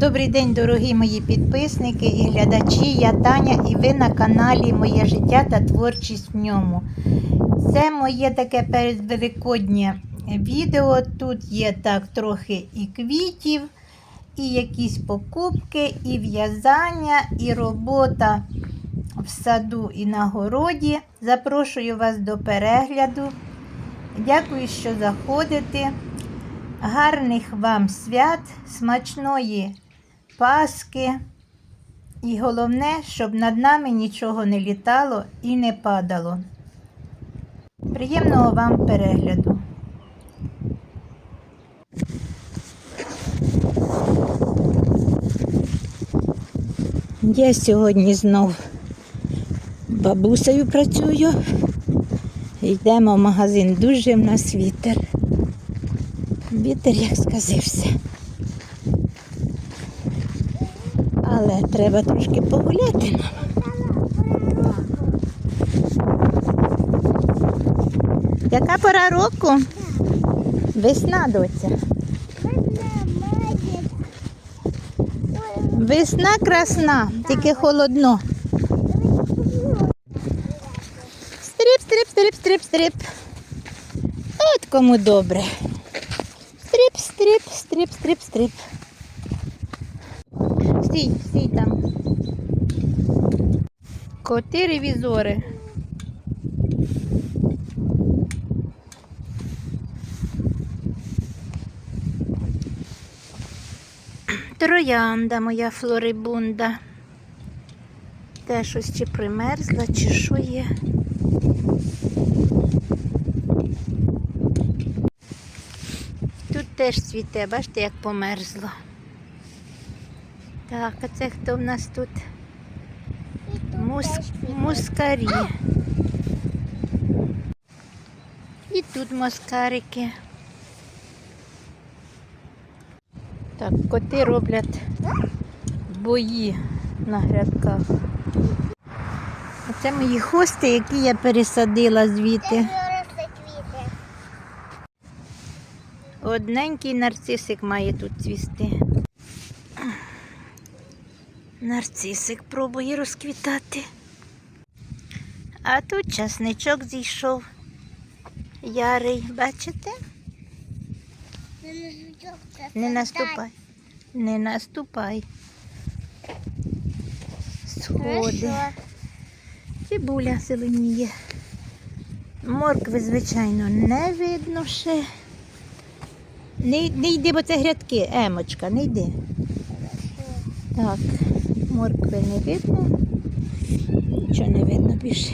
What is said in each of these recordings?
Добрий день, дорогі мої підписники і глядачі. Я Таня і ви на каналі Моє життя та творчість в ньому. Це моє таке передвеликоднє відео. Тут є так трохи і квітів, і якісь покупки, і в'язання, і робота в саду і на городі. Запрошую вас до перегляду. Дякую, що заходите. Гарних вам свят, смачної Паски. І головне, щоб над нами нічого не літало і не падало. Приємного вам перегляду. Я сьогодні знов бабусею працюю. Йдемо в магазин. Дуже в нас вітер. Вітер як сказився. Але треба трошки погуляти. Яка пора року? Весна, доця. Весна красна, тільки холодно. Стріп, стріп, стріп, стріп, стріп. От кому добре. Стріп, стріп, стріп, стріп, стріп. Стій, стій там. Коти ревізори. Троянда моя флорибунда. Те щось чи примерзла, чи що є. Тут теж цвіте, бачите, як померзло. Так, а це хто в нас тут? Мус... Мускарі. І тут москарики. Так, коти роблять бої на грядках. Оце мої хости, які я пересадила звідти. Одненький нарцисик має тут цвісти. Нарцисик пробує розквітати. А тут часничок зійшов. Ярий, бачите? Не наступай. Не наступай. Сходи. Цибуля зеленіє. Моркви, звичайно, не видно ще. Не, не йди, бо це грядки, Емочка, не йди. Так, моркви не видно. Нічого не видно більше.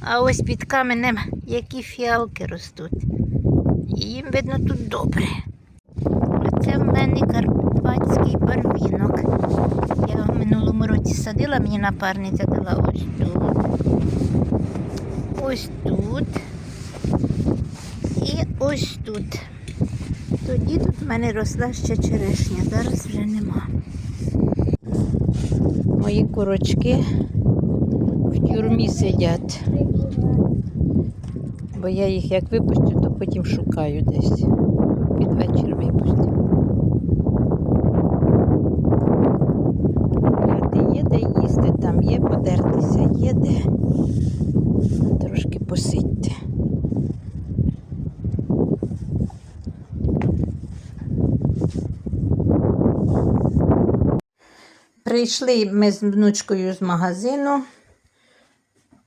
А ось під каменем які фіалки ростуть. Їм видно тут добре. А це в мене карпатський барвінок. Я його в минулому році садила, мені напарниця дала ось тут. Ось тут. І ось тут. Тоді тут в мене росла ще черешня, зараз вже нема. Мої курочки в тюрмі сидять. Бо я їх як випущу, то потім шукаю десь. Під вечір випустю. Гуляти є де їсти, там є подертися, є де. Трошки посидьте. Прийшли ми з внучкою з магазину.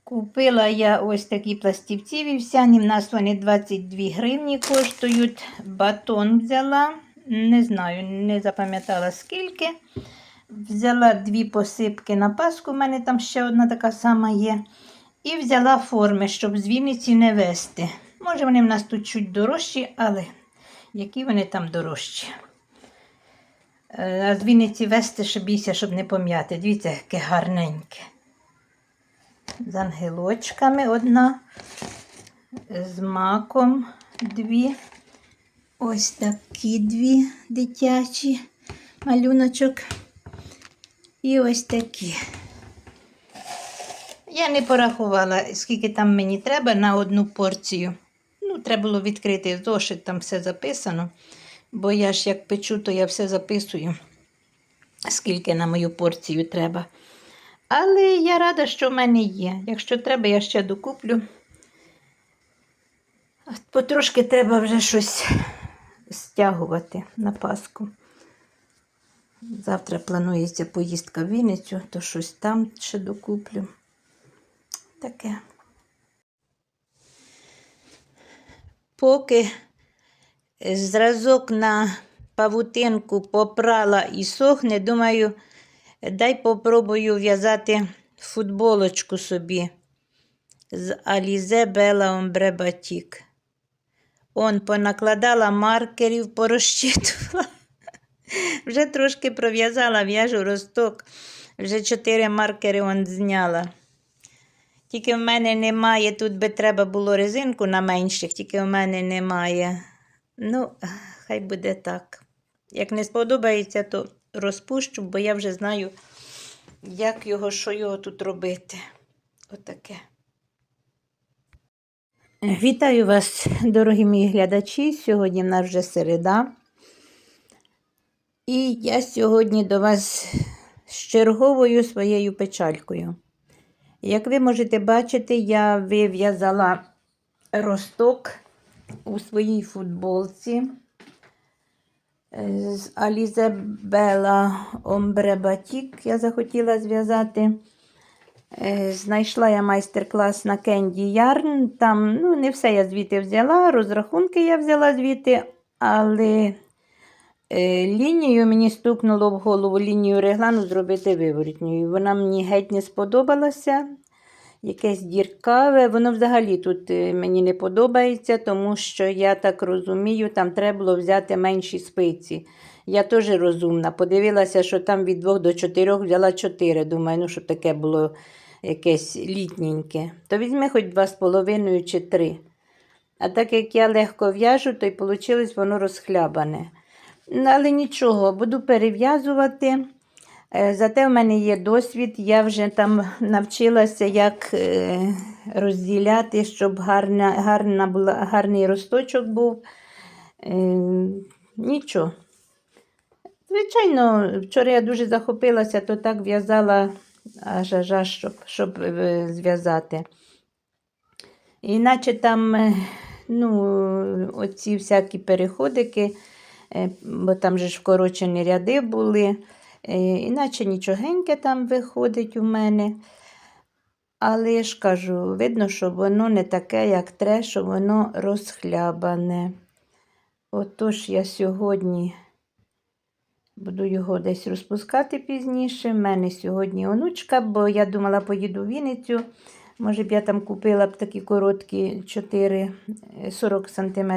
Купила я ось такі пластівці вівсяні. В нас вони 22 гривні коштують. Батон взяла. Не знаю, не запам'ятала скільки. Взяла дві посипки на паску, у мене там ще одна така сама є. І взяла форми, щоб з Вінниці не вести. Може, вони в нас тут чуть дорожчі, але які вони там дорожчі. Е, А з вести ще бійся, щоб не пом'яти. Дивіться, яке гарненьке з ангелочками одна, з маком дві. Ось такі дві дитячі малюночок. І ось такі. Я не порахувала, скільки там мені треба на одну порцію. Ну, треба було відкрити зошит, там все записано. Бо я ж як печу, то я все записую, скільки на мою порцію треба. Але я рада, що в мене є. Якщо треба, я ще докуплю. Потрошки треба вже щось стягувати на Пасху. Завтра планується поїздка в Вінницю, то щось там ще докуплю. Таке. Поки зразок на павутинку попрала і сохне, думаю, дай попробую в'язати футболочку собі з Alize Bella Ombre Batik. Он понакладала маркерів, порозчитувала. Вже трошки пров'язала, в'яжу росток. Вже чотири маркери он зняла. Тільки в мене немає, тут би треба було резинку на менших, тільки в мене немає. Ну, хай буде так. Як не сподобається, то розпущу, бо я вже знаю, як його, що його тут робити. Отаке. Вітаю вас, дорогі мої глядачі. Сьогодні в нас вже середа. І я сьогодні до вас з черговою своєю печалькою. Як ви можете бачити, я вив'язала росток у своїй футболці е, з Alize Batik я захотіла зв'язати. Е, Знайшла я майстер-клас на Candy Yarn. Там ну, не все я звідти взяла, розрахунки я взяла звідти, але е, лінію мені стукнуло в голову лінію реглану зробити виворотньою. Вона мені геть не сподобалася. Якесь діркаве, воно взагалі тут е, мені не подобається, тому що я так розумію, там треба було взяти менші спиці. Я теж розумна. Подивилася, що там від 2 до 4 взяла 4. Думаю, ну щоб таке було якесь літненьке. То візьми хоч 2,5 чи 3. А так як я легко в'яжу, то й вийшло воно розхлябане. Ну, Але нічого, буду перев'язувати. Е, Зате в мене є досвід, я вже там навчилася, як е, розділяти, щоб гарна, гарна була, гарний росточок був. Е, Нічого. Звичайно, вчора я дуже захопилася, то так в'язала аж аж, аж щоб, щоб зв'язати. Іначе там, ну, оці всякі переходики, бо там же ж вкорочені ряди були. Е, Іначе нічогеньке там виходить у мене. Але я ж кажу, видно, що воно не таке, як тре, що воно розхлябане. Отож я сьогодні буду його десь розпускати пізніше. У мене сьогодні онучка, бо я думала, поїду в Вінницю. Може б я там купила б такі короткі 4 е, 40 см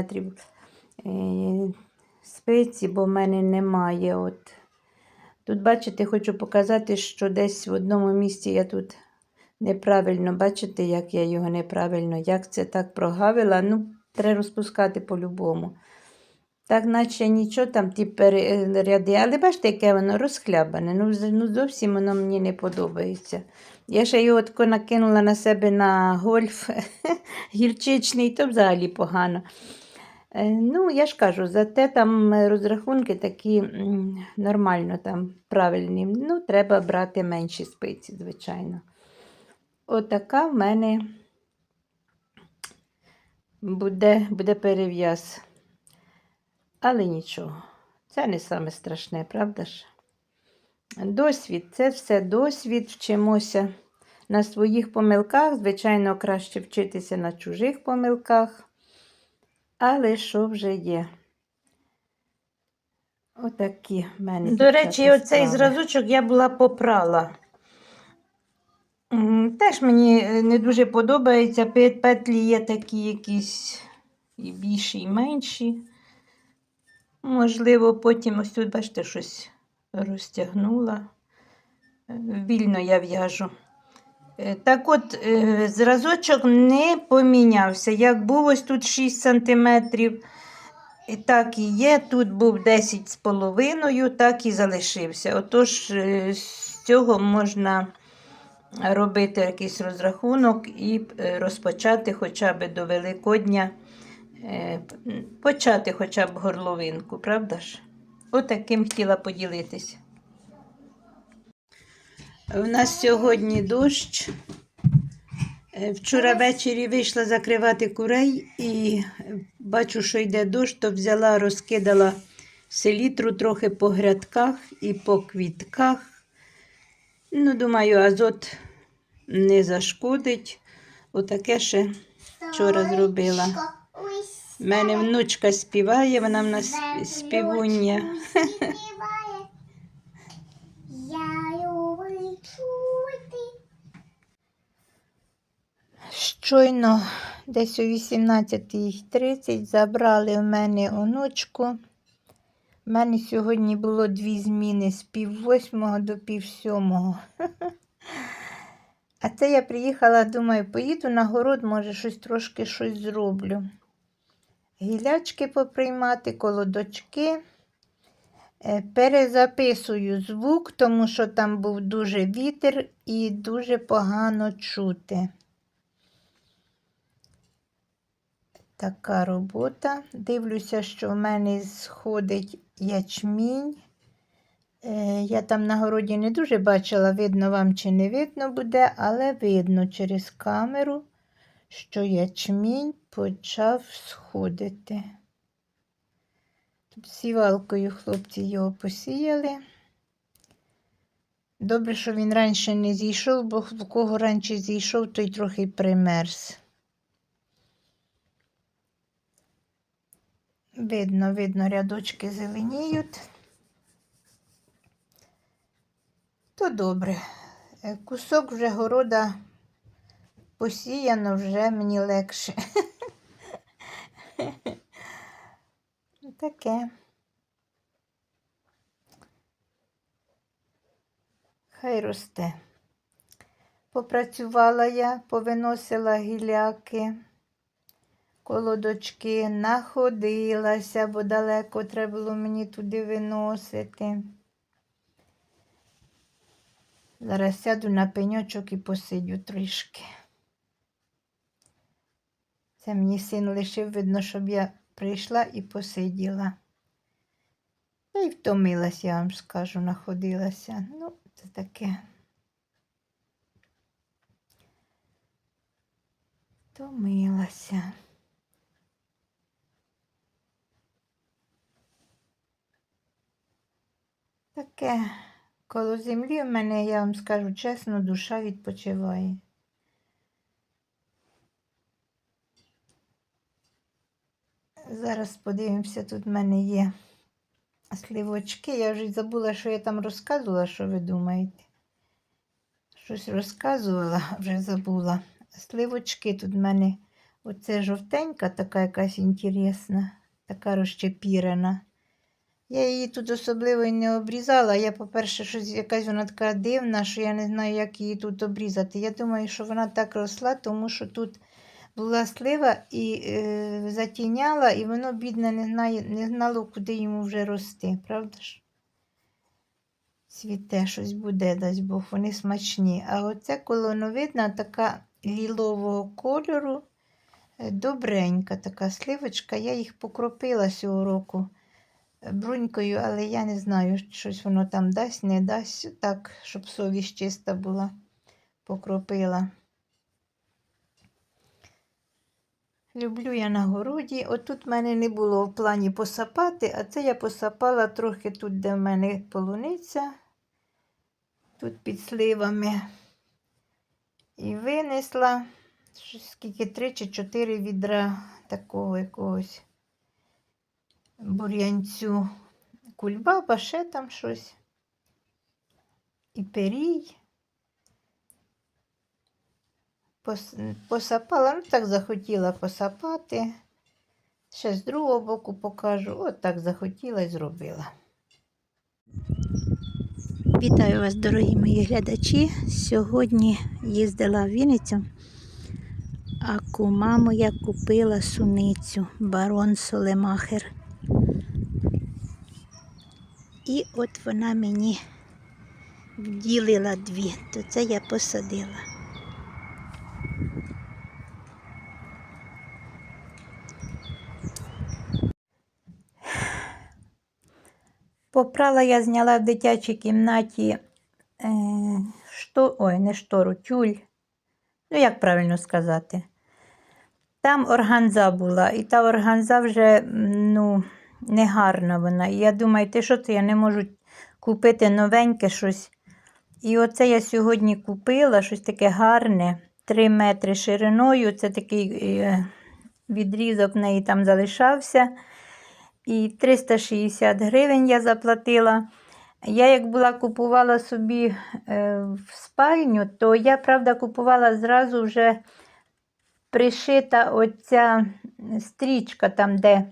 спиці, бо в мене немає. От. Тут, бачите, хочу показати, що десь в одному місці я тут неправильно, бачите, як я його неправильно, як це так прогавила. Ну, треба розпускати по-любому. Так, наче нічого там ті переряди, але бачите, яке воно розхлябане. Ну, ну зовсім воно мені не подобається. Я ще його тако накинула на себе на гольф гірчичний, то взагалі погано. Е, Ну, я ж кажу, зате там е, розрахунки такі нормально там правильні. Ну, треба брати менші спиці, звичайно. Отака в мене буде, буде перев'яз. Але нічого, це не саме страшне, правда ж? Досвід це все досвід, вчимося на своїх помилках. Звичайно, краще вчитися на чужих помилках. Але що вже є? Отакі в мене. До речі, оцей зразочок я була попрала. Теж мені е, не дуже подобається. Пет- Петлі є такі якісь і більші, і менші. Можливо, потім ось тут, бачите, щось розтягнула. Е, Вільно я в'яжу. Е, Так от, е, зразочок не помінявся. Як був ось тут 6 см, так і є. Тут був 10 з половиною, так і залишився. Отож, е, з цього можна робити якийсь розрахунок і розпочати хоча б до Великодня почати хоча б горловинку, правда ж? Отаким хотіла поділитися. У нас сьогодні дощ. Е, Вчора ввечері вийшла закривати курей і бачу, що йде дощ, то взяла, розкидала селітру трохи по грядках і по квітках. Ну, думаю, азот не зашкодить. Отаке ще вчора зробила. У мене внучка співає, вона в нас співуння. Я люблю чути. Щойно десь о 18.30 забрали в мене онучку. У мене сьогодні було дві зміни з пів восьмого до пів сьомого. А це я приїхала, думаю, поїду на город, може, щось трошки щось зроблю. Гілячки поприймати, колодочки. Е, Перезаписую звук, тому що там був дуже вітер і дуже погано чути. Така робота. Дивлюся, що в мене сходить ячмінь. Е, Я там на городі не дуже бачила, видно вам чи не видно буде, але видно через камеру, що ячмінь почав сходити. Тут сівалкою хлопці його посіяли. Добре, що він раніше не зійшов, бо в кого раніше зійшов, той трохи примерз. Видно, видно, рядочки зеленіють. То добре. Е, Кусок вже города посіяно, вже мені легше. Таке. Хай росте. Попрацювала я, повиносила гіляки колодочки, находилася, бо далеко треба було мені туди виносити. Зараз сяду на пеньочок і посидю трішки. Це мені син лишив, видно, щоб я прийшла і посиділа. Та й втомилась, я вам скажу, находилася. Ну, це таке. Втомилася. Таке коло землі в мене, я вам скажу чесно, душа відпочиває. Зараз подивимося, тут в мене є сливочки. Я вже забула, що я там розказувала, що ви думаєте. Щось розказувала, вже забула. Сливочки тут в мене оце жовтенька, така якась інтересна, така розчепірена. Я її тут особливо й не обрізала. Я, по-перше, щось якась вона така дивна, що я не знаю, як її тут обрізати. Я думаю, що вона так росла, тому що тут була слива і е, затіняла, і воно, бідне, не, знає, не знало, куди йому вже рости, правда ж? Цвіте щось буде, дасть Бог, вони смачні. А оце колоновидна, така лілового кольору, е, добренька така сливочка. Я їх покропила цього року брунькою, але я не знаю, щось воно там дасть, не дасть, так, щоб совість чиста була, покропила. Люблю я на городі. Отут в мене не було в плані посапати, а це я посапала трохи тут, де в мене полуниця, тут під сливами. І винесла скільки три чи чотири відра такого якогось бур'янцю. Кульбаба, ще там щось. І перій. Пос- Посапала, ну так захотіла посапати. Ще з другого боку покажу. От так захотіла і зробила. Вітаю вас, дорогі мої глядачі. Сьогодні їздила в Вінницю, а кума моя купила суницю барон Солемахер. І от вона мені вділила дві, то це я посадила. Попрала я зняла в дитячій кімнаті е, штору, ой, не штору, тюль. Ну, як правильно сказати, там органза була, і та органза вже, ну, негарна вона. І я думаю, ти що це? Я не можу купити новеньке щось. І оце я сьогодні купила щось таке гарне, 3 метри шириною. Це такий е, відрізок в неї там залишався. І 360 гривень я заплатила. Я як була купувала собі е, в спальню, то я, правда, купувала зразу вже пришита оця стрічка, там, де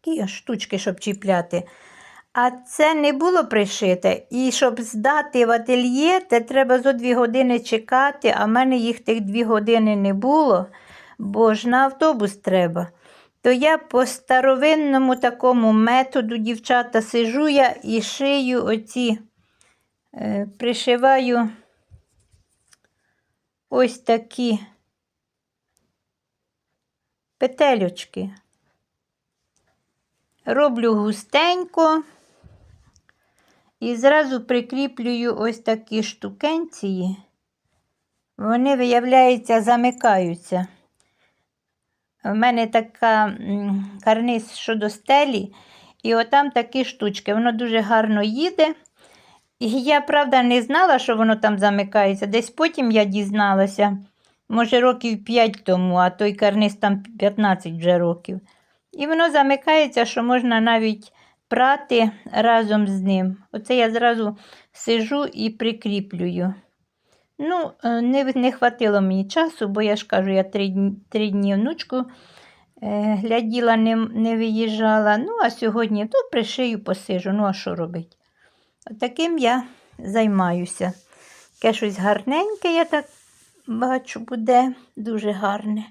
такі штучки, щоб чіпляти. А це не було пришите. І щоб здати в ательє, це треба зо дві години чекати, а в мене їх тих дві години не було, бо ж на автобус треба. То я по старовинному такому методу, дівчата, сижу я і шию оці, е, пришиваю ось такі петелючки. Роблю густенько і зразу прикріплюю ось такі штукенції. Вони, виявляється, замикаються. У мене така карниз щодо стелі, і отам такі штучки. Воно дуже гарно їде. І я, правда, не знала, що воно там замикається. Десь потім я дізналася, може, років 5 тому, а той карниз там 15 вже років. І воно замикається, що можна навіть прати разом з ним. Оце я зразу сижу і прикріплюю. Ну, е, не, не хватило мені часу, бо я ж кажу, я три, три дні внучку е, гляділа, не, не виїжджала. Ну, а сьогодні то пришию, посижу. Ну, а що робити? Таким я займаюся. Таке щось гарненьке, я так бачу, буде дуже гарне.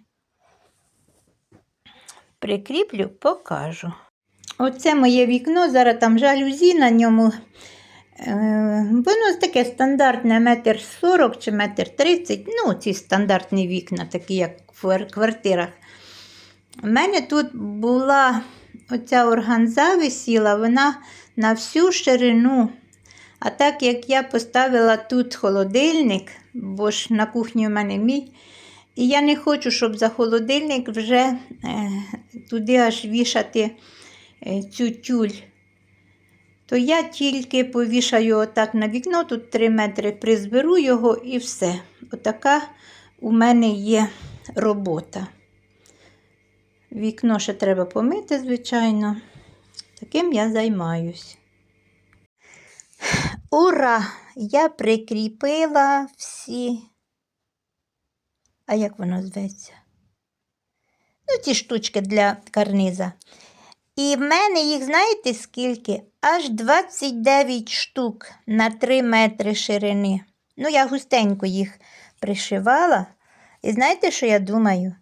Прикріплю, покажу. Оце моє вікно, зараз там жалюзі на ньому. Е, Воно таке стандартне метр сорок чи метр тридцять. Ну, ці стандартні вікна, такі як в квартирах. У мене тут була оця органза висіла, вона на всю ширину. А так як я поставила тут холодильник, бо ж на кухні у мене мій, і я не хочу, щоб за холодильник вже е, туди аж вішати е, цю тюль то я тільки повішаю отак на вікно, тут 3 метри, призберу його і все. Отака у мене є робота. Вікно ще треба помити, звичайно. Таким я займаюсь. Ура! Я прикріпила всі. А як воно зветься? Ну, ці штучки для карниза. І в мене їх, знаєте, скільки? Аж 29 штук на 3 метри ширини. Ну, я густенько їх пришивала. І знаєте, що я думаю?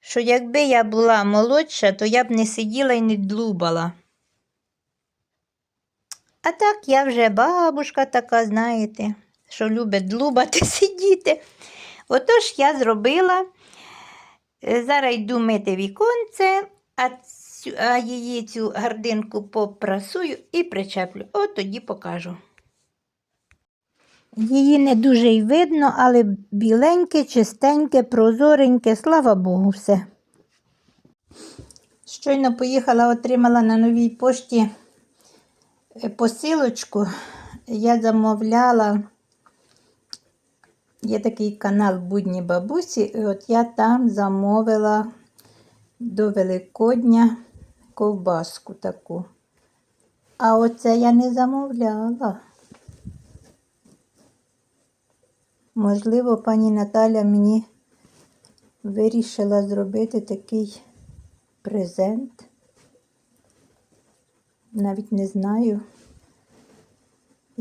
Що якби я була молодша, то я б не сиділа і не длубала. А так я вже бабушка така, знаєте, що любить длубати, сидіти. Отож я зробила. Е, Зараз йду мити віконце, а, цю, а її цю гардинку попрасую і причеплю. От тоді покажу. Її не дуже й видно, але біленьке, чистеньке, прозореньке, слава Богу, все. Щойно поїхала, отримала на новій пошті е, посилочку. Я замовляла. Є такий канал Будні бабусі, і от я там замовила до Великодня ковбаску таку. А оце я не замовляла. Можливо, пані Наталя мені вирішила зробити такий презент. Навіть не знаю.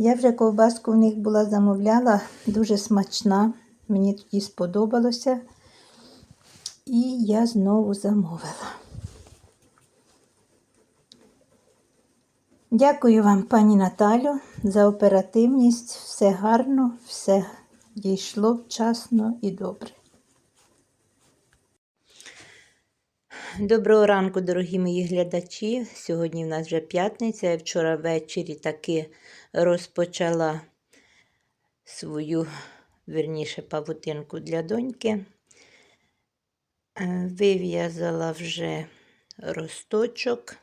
Я вже ковбаску в них була замовляла, дуже смачна. Мені тоді сподобалося. І я знову замовила. Дякую вам, пані Наталю, за оперативність. Все гарно, все дійшло вчасно і добре. Доброго ранку, дорогі мої глядачі. Сьогодні в нас вже п'ятниця. Я вчора ввечері таки розпочала свою, верніше, павутинку для доньки. Е, Вив'язала вже росточок,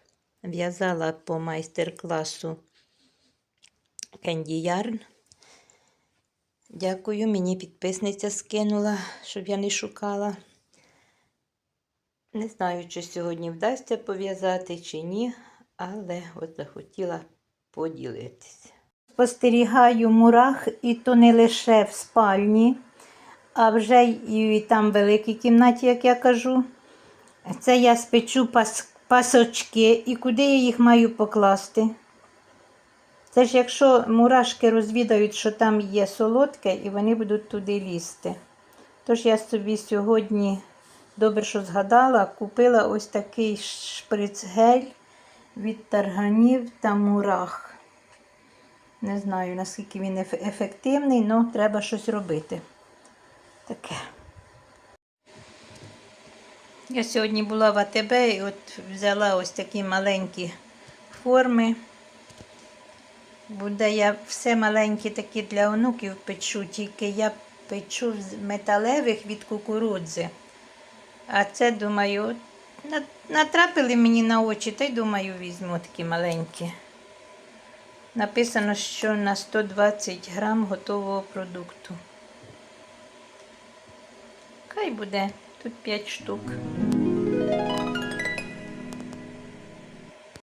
в'язала по майстер-класу Yarn. Дякую, мені підписниця скинула, щоб я не шукала. Не знаю, чи сьогодні вдасться пов'язати чи ні, але от захотіла поділитися. Спостерігаю мурах, і то не лише в спальні, а вже і там в великій кімнаті, як я кажу. Це я спечу пас, пасочки і куди я їх маю покласти. Це ж якщо мурашки розвідають, що там є солодке, і вони будуть туди лізти. Тож я собі сьогодні, добре, що згадала, купила ось такий шприц-гель від тарганів та мурах. Не знаю, наскільки він ефективний, але треба щось робити. Таке. Я сьогодні була в АТБ і от взяла ось такі маленькі форми. Буде я все маленькі такі для онуків печу, тільки я печу з металевих від кукурудзи. А це, думаю, натрапили мені на очі, та й думаю, візьму такі маленькі. Написано, що на 120 грам готового продукту. Хай буде тут 5 штук.